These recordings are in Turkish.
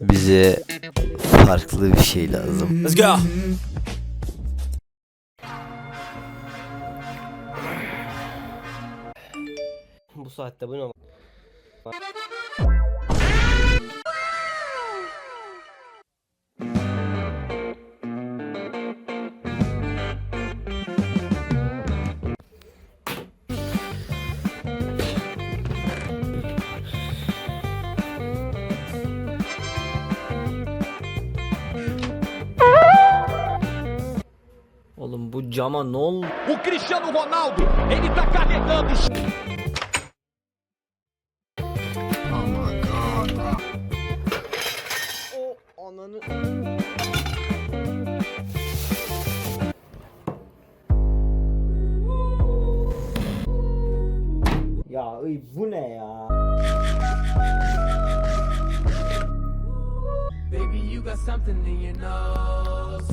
Bize farklı bir şey lazım. Let's go. Bu saatte bu ne? Oğlum bu cama ne oldu? O Cristiano Ronaldo, ele tá carregando. O ananı... Ya ıy, bu ne ya? Baby, you got something in your nose.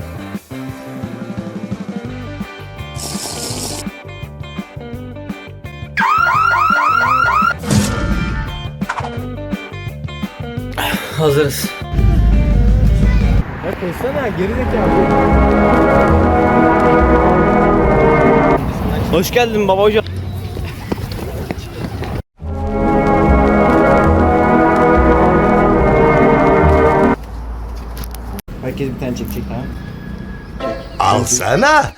Hazırız. Ya koşsana gerizekalı. Hoş geldin baba hocam. Herkes bir tane çekecek ha. Alsana.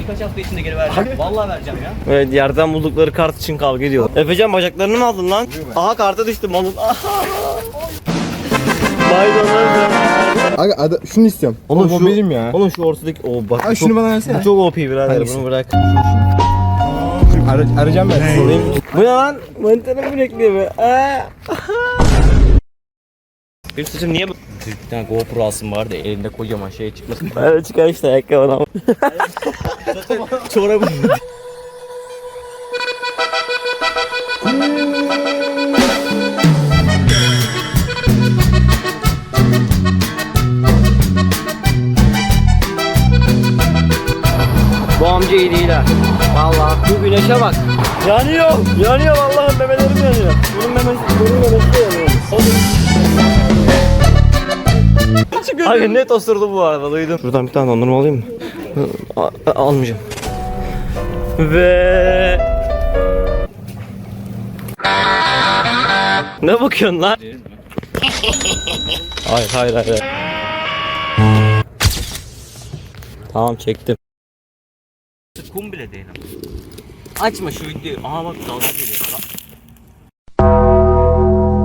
Birkaç hafta içinde geri vereceğim. Vallahi vereceğim ya. Evet yerden buldukları kart için kavga ediyor. Efecan bacaklarını mı aldın lan? Aha karta düştüm malın. Aga ada, şunu istiyorum. Oğlum Oğlum şu- benim ya. Oğlum şu ortadaki o bak. Ay bu şunu çok, bana versene. bu çok OP birader Hangisi? bunu bırak. Ara, arayacağım ben. Sorayım. Bu ne lan? Mantarı mı bekliyor be? Aa. Benim saçım niye bu? Bir tane GoPro alsın vardı elinde kocaman şey çıkmasın. Öyle çıkar işte ayakkabı ama. Çorabı. Bu amca iyi değil ha. Vallahi bu güneşe bak. Yanıyor. Yanıyor vallahi memelerim yanıyor. Bunun memesi, bunun memesi de yanıyor. Abi net osurdu bu arada duydum. Şuradan bir tane dondurma alayım mı? A- a- almayacağım. Ve... Ne bakıyorsun lan? hayır hayır hayır. Tamam çektim. Kum bile değil ama. Açma şu videoyu. Aha bak dalga geliyor.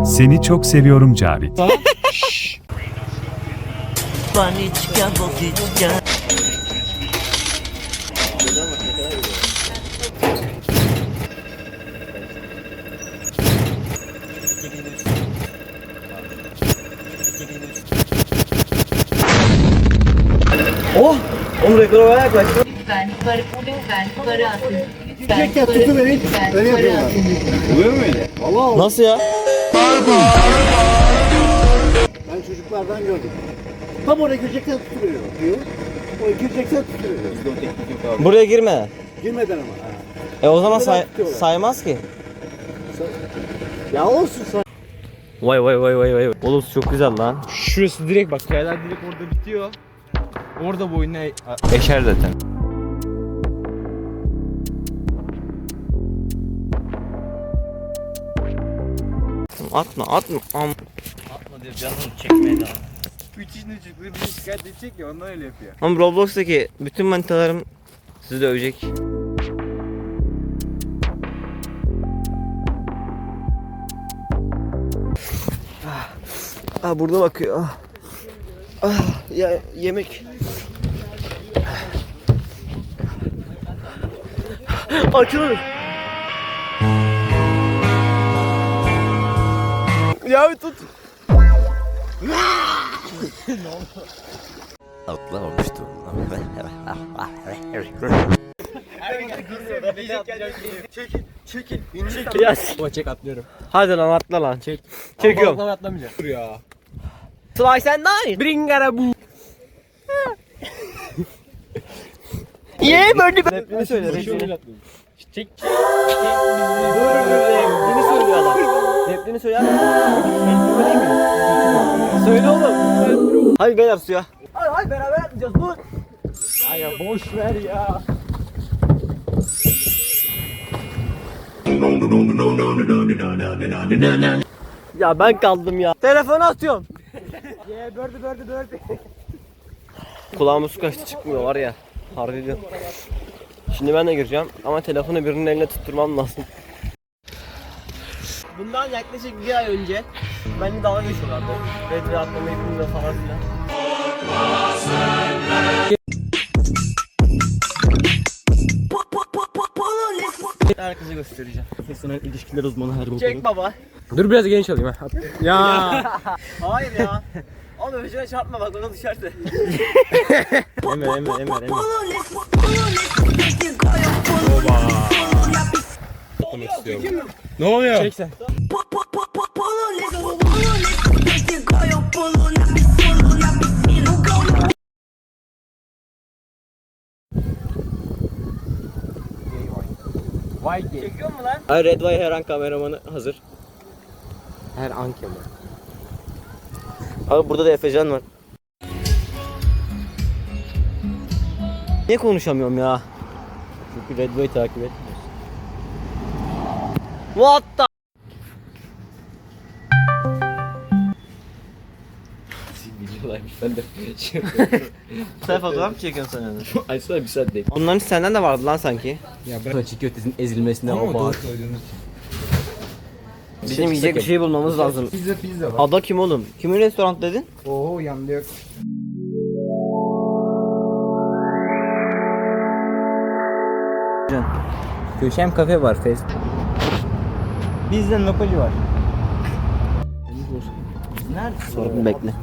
Seni çok seviyorum Cavit. Paniczka, wodyczka. Oh! Oğlum rekora bayağı yaklaştı. Lütfen yukarı, lütfen yukarı atın. Lütfen yukarı, lütfen Öyle yapıyorlar. atın. Nasıl ya? Ben çocuklardan gördüm. Tam oraya gireceksen tutuyor. Diyor. O gireceksen tutuyor. Buraya girme. Girmeden ama. Ha. E o zaman say- tutuyorlar. saymaz ki. Ya olsun sen. Vay vay vay vay vay. Oğlum çok güzel lan. Şurası direkt bak çaylar direkt orada bitiyor. Orada boyuna eşer zaten. Atma atma. Am. Atma diyor canım çekmeye devam. Üç işini çıktı bir şikayet edecek ya ondan öyle yapıyor. Ama Roblox'taki bütün manitalarım sizi dövecek. Ah burada bakıyor. Ah. Ah, ya yemek. Açılır. Ya tut. Atlamamıştım. Çekil, çekil. Çekil. Ya. Çek atlıyorum. Hadi lan atla lan. Çek. Çekiyorum. Balıklama atlamayacağım. Dur ya. Slice and nice. Bring a bu. Ye böyle bir. Repliğini söyle. Çek. Dur dur dur repliğini söylüyor adam. Repliğini söyler misin? Söyle oğlum. Hadi beyler suya. Hadi hadi beraber atlayacağız dur. Aga boş ver ya. Ya ben kaldım ya. Telefonu atıyorum. Yeah, birdie birdie birdie. Kulağıma su kaçtı çıkmıyor var ya. Harbi diyorum. Şimdi ben de gireceğim ama telefonu birinin eline tutturmam lazım. Bundan yaklaşık bir ay önce benimle dalga geçiyorlardı. Redri atlamayı bilmiyor falan filan. Herkese göstereceğim. Profesyonel ilişkiler uzmanı her bu Çek baba. Dur biraz geniş alayım ha. Ya. Hayır ya. Oğlum öcüne çarpma bak bana düşerse. Emre Emre Emre Emre. Ne oluyor? Çek sen. Vay gay. Çekiyor mu lan? Ay Red Way her an kameramanı hazır. Her an kamera. Abi burada da Efecan var. Niye konuşamıyorum ya? Çünkü Red Way takip et. What the? Ben de şey Sen fotoğraf mı çekiyorsun sen? Ay sonra bir saat değil. Bunların senden de vardı lan sanki. Ya bırak. Çiğ köftesinin ezilmesine o bağır. Bizim yiyecek bir şey bulmamız lazım. Pizza pizza var. Ada kim oğlum? Kimin restoran dedin? Oo yandı yok. Köşem kafe var fest. Bizde Napoli var. Sorun bekle.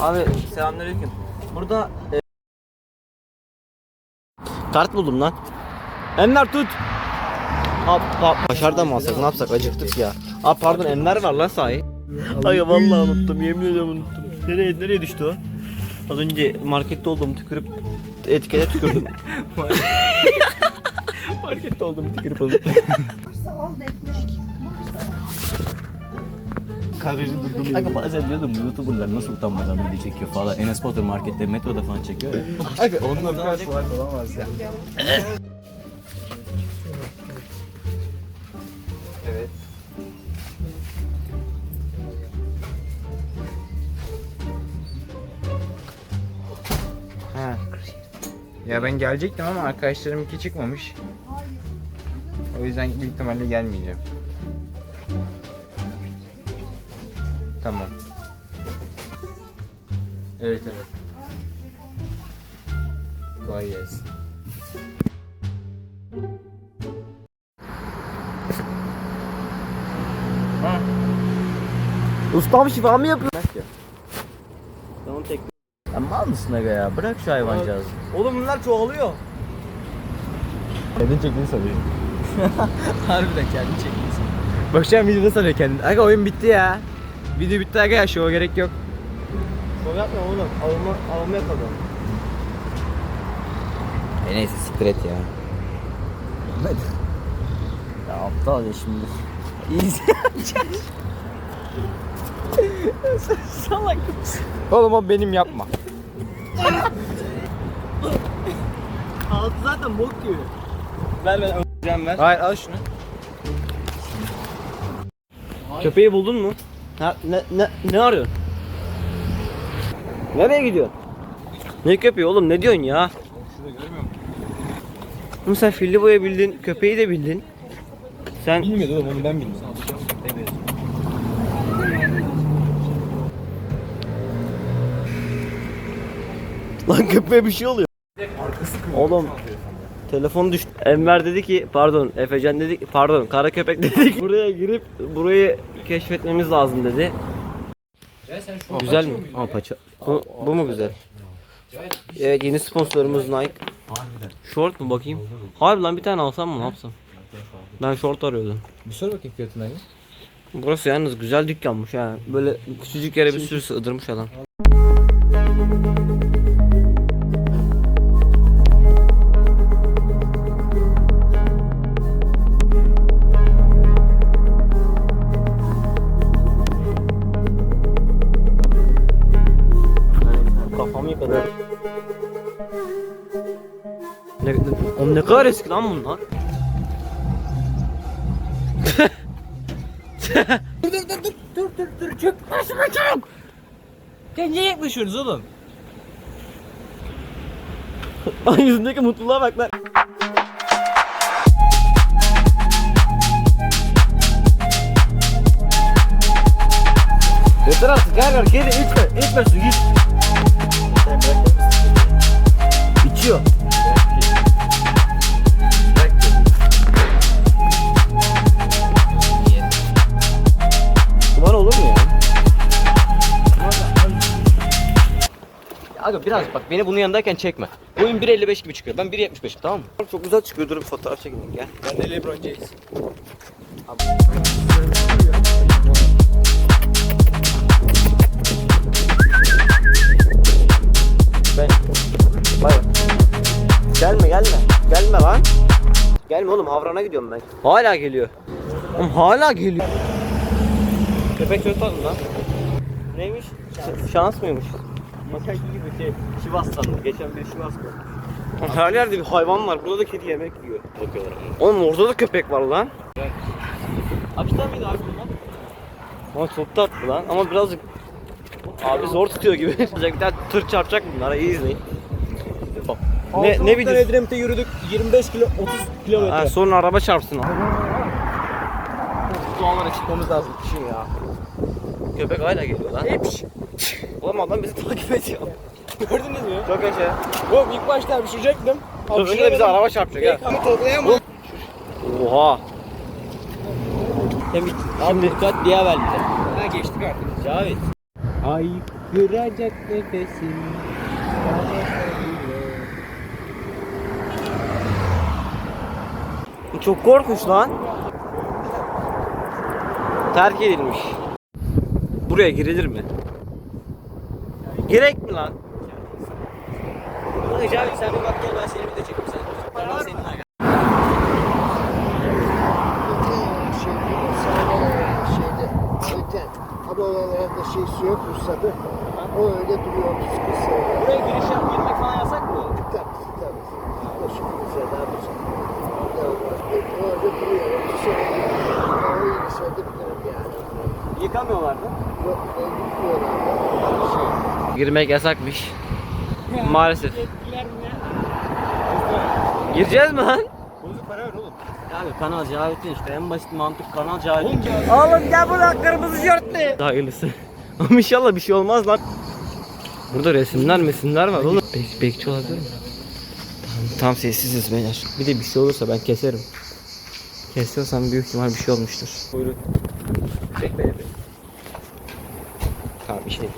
Abi selamünaleyküm. Burada e... Kart buldum lan. Enver tut. Hop hop. Kaşar mı alsak ne yapsak acıktık ya. Aa pardon Enver var lan sahi. Ay vallahi unuttum yemin ediyorum unuttum. Nereye nereye düştü o? Az önce markette olduğumu tükürüp etikete tükürdüm. markette olduğumu tükürüp unuttum. Aga bazen diyordum bu youtuberlar nasıl utanmadan video çekiyor falan. Enes Batur markette metroda falan çekiyor ya. Aga onunla biraz fark olamaz ya. Evet. Ha. Ya ben gelecektim ama arkadaşlarım iki çıkmamış. O yüzden büyük ihtimalle gelmeyeceğim. Tamam. Evet evet. Kolay gelsin. Ha. Ustam şifa mı yapıyor? Tamam tek. Ya mal mısın aga ya? Bırak şu hayvancağızı. Oğlum bunlar çoğalıyor. Kendin çektiğini sanıyor. Harbiden kendi çekmişsin. Bakacağım videoda sanıyor kendini. Aga oyun bitti ya. Video bitti aga ya şova gerek yok. Şov yapma oğlum. Alma, alma yapalım. E neyse siktir et ya. Ya aptal ya şimdi. İyi Oğlum o benim yapma. Altı zaten bok gibi. Ver ben öldüreceğim ver. Hayır al şunu. Köpeği buldun mu? Ha, ne, ne, ne arıyorsun? Nereye gidiyorsun? Ne köpeği oğlum ne diyorsun ya? Oğlum sen filli boya bildin, köpeği de bildin. Sen Bilmiyordu oğlum onu ben bildim. Lan köpeğe bir şey oluyor. Oğlum telefon düştü. Enver dedi ki pardon Efecan dedi ki pardon kara köpek dedi ki buraya girip burayı keşfetmemiz lazım dedi. Güzel mi? Aa paça. Bu, bu mu güzel? Evet yeni sponsorumuz Nike. Short mu bakayım? Harbi lan bir tane alsam mı ne yapsam? Ben short arıyordum. Bir sor bakayım fiyatına. Burası yalnız güzel dükkanmış ha. Böyle küçücük yere bir sürü sığdırmış adam. Kadar eski lan bunlar? Kendine yaklaşıyoruz oğlum. Ay yüzündeki mutluluğa bak lan. Yeter artık gel geri itme itme su git. İçiyor. Aga biraz bak beni bunun yanındayken çekme. Boyun 1.55 gibi çıkıyor. Ben 1.75 tamam mı? Çok güzel çıkıyor. Dur bir fotoğraf çekelim gel. Ben de Lebron James. Ben. Bay bay. Gelme gelme. Gelme lan. Gelme oğlum Havran'a gidiyorum ben. Hala geliyor. Oğlum hala geliyor. Köpek çok tatlı lan. Neymiş? Ş- şans mıymış? Makaki gibi şey. Şivas sandım. Geçen bir Şivas gördüm. Her yerde bir hayvan var. Burada da kedi yemek yiyor. Bakıyorlar. Oğlum orada da köpek var lan. Akşam mıydı abi bunlar? Ama çok tatlı lan. Ama birazcık Abi zor tutuyor gibi. bir tane tır çarpacak bunlara iyi izleyin. Ne ne videosu? Edremit'e yürüdük 25 kilo 30 kilometre. Ha, sonra araba çarpsın. Doğalara çıkmamız lazım kışın ya. Köpek hala geliyor lan. Oğlum adam bizi takip ediyor. Gördünüz mü? Çok yaşa. Oğlum ilk başta düşecektim. Dur önce bize araba çarpacak ha. Ama toplayamam. Oha. Hem Abi dikkat diye verdi. Ha geçtik artık. Cavit. Ay kıracak nefesim. Bu çok korkunç lan. Terk edilmiş. Buraya girilir mi? Gerek mi lan? Dur Cavit sen bir bak gel ben seni bir de çekeyim sen. Ben senin aga. şeyde, öten. Ama oralarda şey su yok ruhsatı. O öyle duruyor 30 kız sonra. Buraya giriş yap, girmek falan yasak mı? Tabii tabii. Boş kızlar daha bir şey. Orada duruyor 30 sene. O iyi söyledim yani. Yıkamıyorlar mı? Yok. Şey. Girmek yasakmış. Maalesef. Gireceğiz mi lan? Bozuk para ver oğlum. Abi kanal Cavit'in işte en basit mantık kanal Cavit'in. Oğlum gel buraya kırmızı şortlu. Hayırlısı. Ama inşallah bir şey olmaz lan. Burada resimler mesimler var oğlum. Bek bekçi olabilir mi? Tamam, tam sessiziz beyler. Bir de bir şey olursa ben keserim. Kesiyorsam büyük ihtimal bir şey olmuştur. Buyurun. Çek beni. Tamam bir şey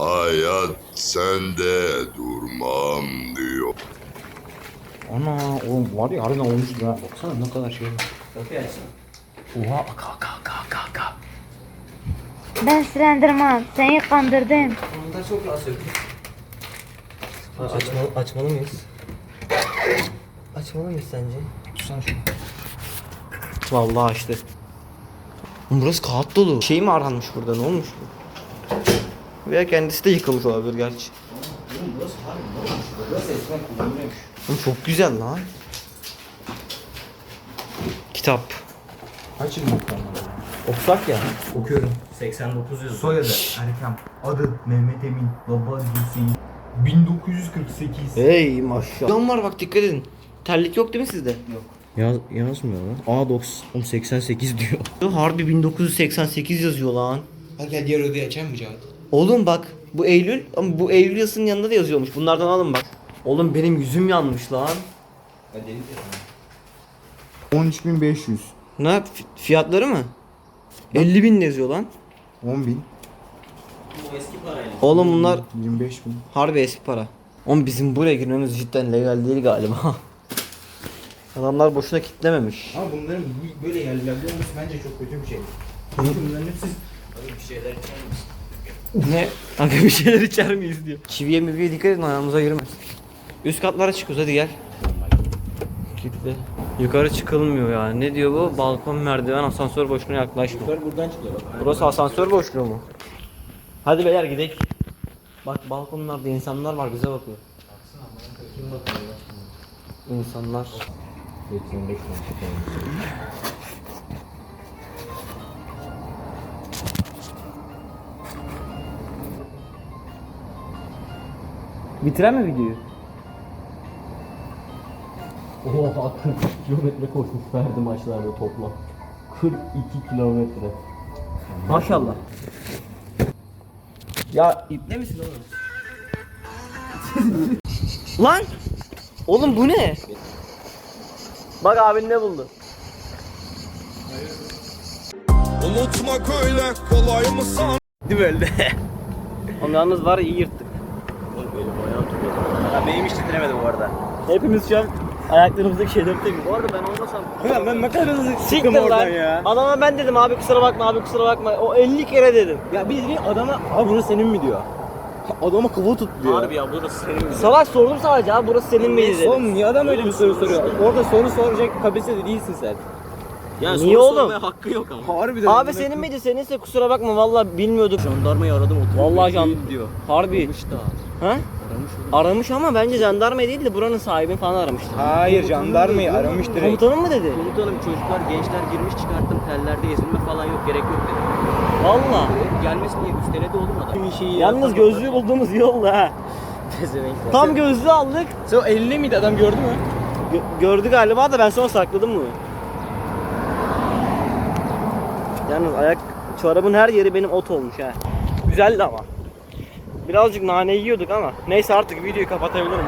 Hayat sende durmam diyor. Ana oğlum var ya harbiden olmuş ya. Baksana ne kadar şey var. Oha aka aka aka aka aka. Ben Slenderman. Seni kandırdım. Bunlar çok rahatsız ediyor. Açmalı, açmalı mıyız? Açmalı mıyız sence? Tutsana şunu. Vallahi açtı. Burası kağıt dolu. Şey mi aranmış burada ne olmuş bu? Veya kendisi de yıkılmış olabilir gerçi. Burası eskiden kullanılıyormuş. Oğlum çok güzel lan. Kitap. Kaç yıl? Okusak ya. Okuyorum. 89 yazıyor. Soyadı Erkem. Adı Mehmet Emin. Baba Hüseyin. 1948. Hey maşallah. Cam var bak dikkat edin. terlik yok değil mi sizde? Yok. Yaz, yazmıyor lan. A 90 88 diyor. Harbi 1988 yazıyor lan. Hadi diğer odayı açalım mı Cahit? Oğlum bak bu Eylül ama bu Eylül yazısının yanında da yazıyormuş. Bunlardan alın bak. Oğlum benim yüzüm yanmış lan. 13.500. Ne fi- fiyatları mı? 50 bin yazıyor lan. 10.000. Oğlum bunlar 25.000. harbi eski para. Oğlum bizim buraya girmemiz cidden legal değil galiba. Adamlar boşuna kitlememiş. Ama bunların böyle yerlerde olması bence çok kötü bir şey. Bunların hepsi Ne? Kanka bir şeyler içer miyiz diyor. Çiviye miviye dikkat edin ayağımıza girmez. Üst katlara çıkıyoruz hadi gel. Kitle. Yukarı çıkılmıyor ya. Ne diyor bu? Balkon, merdiven, asansör boşluğuna yaklaşma. Yukarı buradan çıkıyor. Burası asansör boşluğu mu? Hadi beyler gidelim. Bak balkonlarda insanlar var bize bakıyor. Kim bakıyor ya? İnsanlar. Bitiren mi videoyu? Oha 42 kilometre koşmuş Ferdi maçlarda toplam. 42 kilometre. Maşallah. Ya iple misin oğlum? Lan! Oğlum bu ne? Bak abin ne buldu? Unutmak öyle kolay mı san? Değil mi öyle? Oğlum yalnız var iyi yırttık. Oğlum benim ayağım tutmadı. Ya benim hiç titremedi bu arada. Hepimiz şu an ayaklarımızdaki şeyleri tutuyor. Bu arada ben olmasam... Ulan ben ne kadar hızlı Siktir lan. Adama ben dedim abi kusura bakma abi kusura bakma. O 50 kere dedim. Ya bildiğin adama abi burası senin mi diyor. Adama kıvıl tut diyor. Harbi ya burası senin mi? Salak sordum sadece abi burası senin miydi dedim. Oğlum niye adam öyle bir soru soruyor? Orada soru soracak kapasitede değilsin sen. Ya Niye oğlum? hakkı yok ama. Harbiden. Abi senin miydi? Seninse kusura bakma vallahi bilmiyorduk. Jandarmayı aradım oturup. Vallahi jan diyor. Harbi. Aramış da. Ha? Aramış. Aramış ama bence jandarma değil de buranın sahibini falan aramıştır. Hayır jandarmayı aramış direkt. Komutanım mı dedi? Komutanım çocuklar gençler girmiş çıkarttım tellerde ezilme falan yok gerek yok dedi. Valla. Gelmesin diye üsteledi oğlum adam. Yalnız gözlüğü bulduğumuz iyi oldu ha. Pezevenkler. Tam gözlüğü aldık. Sen o 50 miydi adam gördü mü? Gö- gördü galiba da ben sonra sakladım bunu. Yalnız ayak çorabın her yeri benim ot olmuş ha. Güzeldi ama. Birazcık nane yiyorduk ama. Neyse artık videoyu kapatabilirim.